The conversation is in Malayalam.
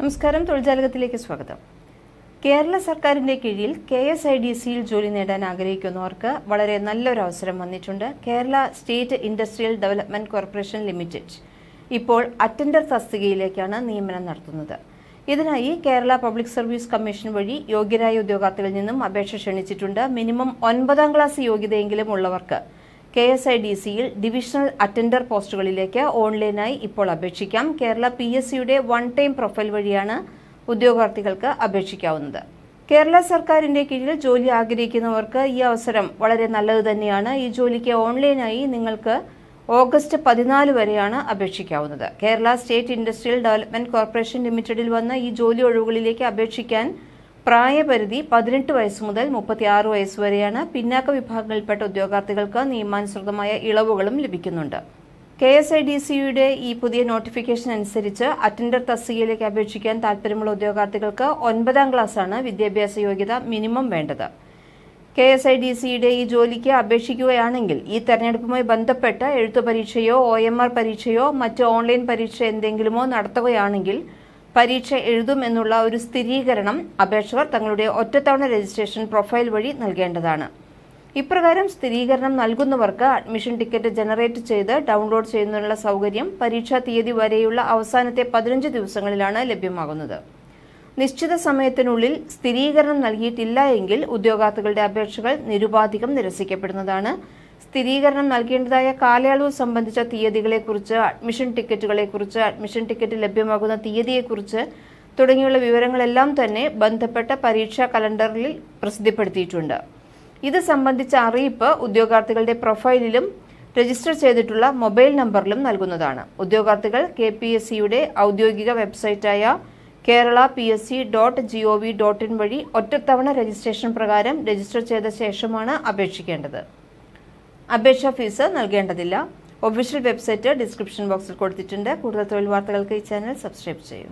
നമസ്കാരം തൊഴിൽജാലകത്തിലേക്ക് സ്വാഗതം. കേരള സർക്കാരിന്റെ കീഴിൽ കെ എസ് ഐ ഡി സിയിൽ ജോലി നേടാൻ ആഗ്രഹിക്കുന്നവർക്ക് വളരെ നല്ലൊരു അവസരം വന്നിട്ടുണ്ട്. Kerala State Industrial Development Corporation Limited ഇപ്പോൾ അറ്റൻഡർ തസ്തികയിലേക്കാണ് നിയമനം നടത്തുന്നത്. ഇതിനായി കേരള പബ്ലിക് സർവീസ് കമ്മീഷൻ വഴി യോഗ്യരായ ഉദ്യോഗാർത്ഥികളിൽ നിന്നും അപേക്ഷ ക്ഷണിച്ചിട്ടുണ്ട്. മിനിമം ഒൻപതാം ക്ലാസ് യോഗ്യതയെങ്കിലും ഉള്ളവർക്ക് കെ എസ് ഐ ഡി സിയിൽ ഡിവിഷണൽ അറ്റൻഡർ പോസ്റ്റുകളിലേക്ക് ഓൺലൈനായി ഇപ്പോൾ അപേക്ഷിക്കാം. കേരള പി എസ് സിയുടെ വൺ ടൈം പ്രൊഫൈൽ വഴിയാണ് ഉദ്യോഗാർത്ഥികൾക്ക് അപേക്ഷിക്കാവുന്നത്. കേരള സർക്കാരിന്റെ കീഴിൽ ജോലി ആഗ്രഹിക്കുന്നവർക്ക് ഈ അവസരം വളരെ നല്ലത് തന്നെയാണ്. ഈ ജോലിക്ക് ഓൺലൈനായി നിങ്ങൾക്ക് ഓഗസ്റ്റ് പതിനാല് വരെയാണ് അപേക്ഷിക്കാവുന്നത്. Kerala State Industrial Development Corporation ലിമിറ്റഡിൽ വന്ന ഈ ജോലി ഒഴിവുകളിലേക്ക് അപേക്ഷിക്കാൻ പ്രായപരിധി പതിനെട്ട് വയസ്സ് മുതൽ മുപ്പത്തിയാറ് വയസ്സ് വരെയാണ് പിന്നാക്ക വിഭാഗങ്ങളിൽപ്പെട്ട ഉദ്യോഗാർത്ഥികൾക്ക് നിയമാനുസൃതമായ ഇളവുകളും ലഭിക്കുന്നുണ്ട്. കെ എസ് ഐ ഡി സിയുടെ ഈ പുതിയ നോട്ടിഫിക്കേഷൻ അനുസരിച്ച് അറ്റൻഡർ തസ്തികയിലേക്ക് അപേക്ഷിക്കാൻ താൽപ്പര്യമുള്ള ഉദ്യോഗാർത്ഥികൾക്ക് ഒൻപതാം ക്ലാസ്സാണ് വിദ്യാഭ്യാസ യോഗ്യത മിനിമം വേണ്ടത്. കെ എസ് ഐ ഡി സിയുടെ ഈ ജോലിക്ക് അപേക്ഷിക്കുകയാണെങ്കിൽ ഈ തെരഞ്ഞെടുപ്പുമായി ബന്ധപ്പെട്ട് എഴുത്തു പരീക്ഷയോ ഒ എം ആർ പരീക്ഷയോ മറ്റ് ഓൺലൈൻ പരീക്ഷ എന്തെങ്കിലുമോ നടത്തുകയാണെങ്കിൽ പരീക്ഷ എഴുതുമെന്നുള്ള ഒരു സ്ഥിരീകരണം അപേക്ഷകർ തങ്ങളുടെ ഒറ്റത്തവണ രജിസ്ട്രേഷൻ പ്രൊഫൈൽ വഴി നൽകേണ്ടതാണ്. ഇപ്രകാരം സ്ഥിരീകരണം നൽകുന്നവർക്ക് അഡ്മിഷൻ ടിക്കറ്റ് ജനറേറ്റ് ചെയ്ത് ഡൗൺലോഡ് ചെയ്യുന്നതിനുള്ള സൗകര്യം പരീക്ഷാ തീയതി വരെയുള്ള അവസാനത്തെ പതിനഞ്ച് ദിവസങ്ങളിലാണ് ലഭ്യമാകുന്നത്. നിശ്ചിത സമയത്തിനുള്ളിൽ സ്ഥിരീകരണം നൽകിയിട്ടില്ല എങ്കിൽ ഉദ്യോഗാർത്ഥികളുടെ അപേക്ഷകൾ നിരുപാധികം നിരസിക്കപ്പെടുന്നതാണ്. സ്ഥിരീകരണം നൽകേണ്ടതായ കാലയളവ് സംബന്ധിച്ച തീയതികളെക്കുറിച്ച് അഡ്മിഷൻ ടിക്കറ്റുകളെക്കുറിച്ച് അഡ്മിഷൻ ടിക്കറ്റ് ലഭ്യമാകുന്ന തീയതിയെക്കുറിച്ച് തുടങ്ങിയുള്ള വിവരങ്ങളെല്ലാം തന്നെ ബന്ധപ്പെട്ട പരീക്ഷാ കലണ്ടറിൽ പ്രസിദ്ധപ്പെടുത്തിയിട്ടുണ്ട്. ഇത് സംബന്ധിച്ച അറിയിപ്പ് ഉദ്യോഗാർത്ഥികളുടെ പ്രൊഫൈലിലും രജിസ്റ്റർ ചെയ്തിട്ടുള്ള മൊബൈൽ നമ്പറിലും നൽകുന്നതാണ്. ഉദ്യോഗാർത്ഥികൾ കെ പി എസ് സിയുടെ ഔദ്യോഗിക വെബ്സൈറ്റായ Kerala P S C dot G O V dot in വഴി ഒറ്റത്തവണ രജിസ്ട്രേഷൻ പ്രകാരം രജിസ്റ്റർ ചെയ്ത ശേഷമാണ് അപേക്ഷിക്കേണ്ടത്. അപേക്ഷാ ഫീസ് നൽകേണ്ടതില്ല. ഒഫീഷ്യൽ വെബ്സൈറ്റ് ഡിസ്ക്രിപ്ഷൻ ബോക്സിൽ കൊടുത്തിട്ടുണ്ട്. കൂടുതൽ തൊഴിൽ വാർത്തകൾക്ക് ഈ ചാനൽ സബ്സ്ക്രൈബ് ചെയ്യൂ.